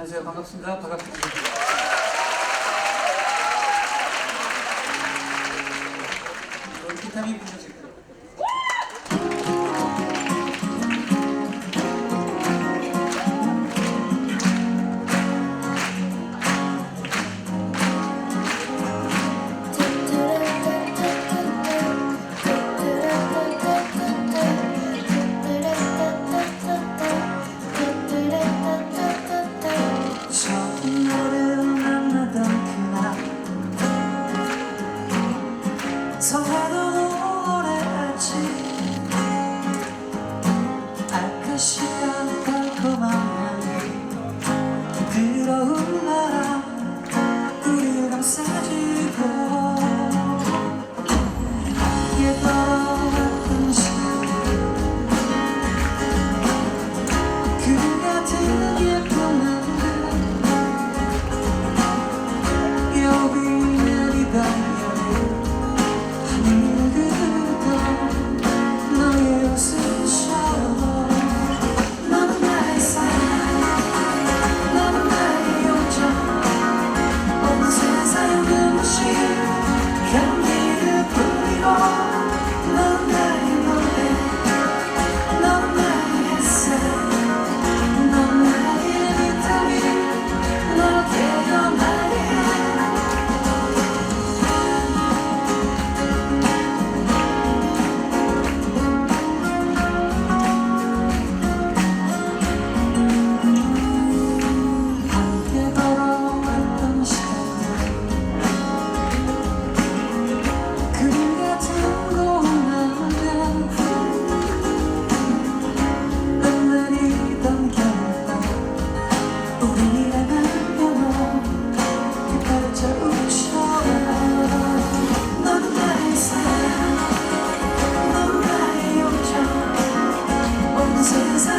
안녕하세요. 반갑습니다. 반갑습니다. promises